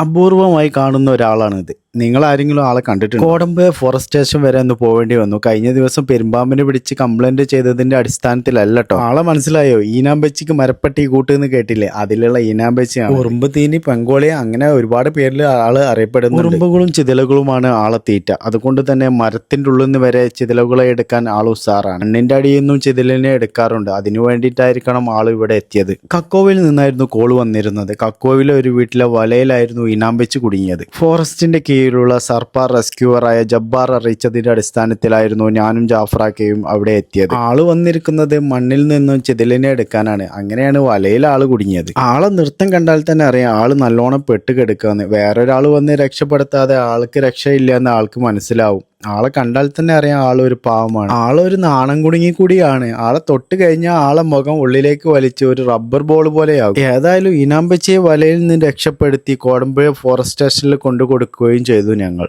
അപൂർവമായി കാണുന്ന ഒരാളാണിത്. നിങ്ങൾ ആരെങ്കിലും ആളെ കണ്ടിട്ടുണ്ട്? കോടമ്പ് ഫോറസ്റ്റ് സ്റ്റേഷൻ വരെ ഒന്ന് പോവേണ്ടി വന്നു. കഴിഞ്ഞ ദിവസം പെരുമ്പാമ്പിനെ പിടിച്ച് കംപ്ലൈന്റ് ചെയ്തതിന്റെ അടിസ്ഥാനത്തിലല്ല കേട്ടോ ആളെ മനസ്സിലായോ? ഈനാമ്പച്ചിക്ക് മരപ്പട്ടി കൂട്ടുന്ന് കേട്ടില്ലേ? അതിലുള്ള ഈനാമ്പച്ചിയാണ്. ഉറുമ്പ് തീനി പെങ്കോളി അങ്ങനെ ഒരുപാട് പേരിൽ ആൾ അറിയപ്പെടുന്നു ഉറുമ്പുകളും ചിതലുകളുമാണ് ആളെ തീറ്റ. അതുകൊണ്ട് തന്നെ മരത്തിന്റെ ഉള്ളിൽ നിന്ന് വരെ ചിതലുകളെ എടുക്കാൻ ആൾ ഉസാറാണ് മണ്ണിന്റെ അടിയിൽ നിന്നും ചിതലിനെ എടുക്കാറുണ്ട്. അതിനു വേണ്ടിയിട്ടായിരിക്കണം ആൾ ഇവിടെ എത്തിയത്. കക്കോവിൽ നിന്നായിരുന്നു കോൾ വന്നിരുന്നത്. കക്കോവിലെ ഒരു വീട്ടിലെ വലയിലായിരുന്നു ഈനാമ്പച്ച് കുടുങ്ങിയത്. ഫോറസ്റ്റിന്റെ കീഴിലുള്ള സർപ്പാർ റെസ്ക്യൂവറായ ജബ്ബാർ അറിയിച്ചതിന്റെ അടിസ്ഥാനത്തിലായിരുന്നു ഞാനും ജാഫ്രാക്കയും അവിടെ എത്തിയത്. ആൾ വന്നിരിക്കുന്നത് മണ്ണിൽ നിന്നും ചിതിലിനെ എടുക്കാനാണ്. അങ്ങനെയാണ് വലയിൽ ആൾ കുടുങ്ങിയത്. ആളെ നൃത്തം കണ്ടാൽ തന്നെ അറിയാം ആൾ നല്ലോണം പെട്ട് കിടക്കാന്ന് വേറൊരാൾ വന്ന് രക്ഷപ്പെടുത്താതെ ആൾക്ക് രക്ഷയില്ല എന്ന് ആൾക്ക് മനസ്സിലാവും. ആളെ കണ്ടാൽ തന്നെ അറിയാം ആളൊരു പാവമാണ്. ആളൊരു നാണം കുടുങ്ങി കൂടിയാണ്. ആളെ തൊട്ട് കഴിഞ്ഞാൽ ആളെ മുഖം ഉള്ളിലേക്ക് വലിച്ച് ഒരു റബ്ബർ ബോൾ പോലെയാകും. ഏതായാലും ഇനാമ്പച്ചയെ വലയിൽ നിന്ന് രക്ഷപ്പെടുത്തി കോടമ്പുഴ ഫോറസ്റ്റ് സ്റ്റേഷനിൽ കൊണ്ടു കൊടുക്കുകയും ചെയ്തു ഞങ്ങൾ.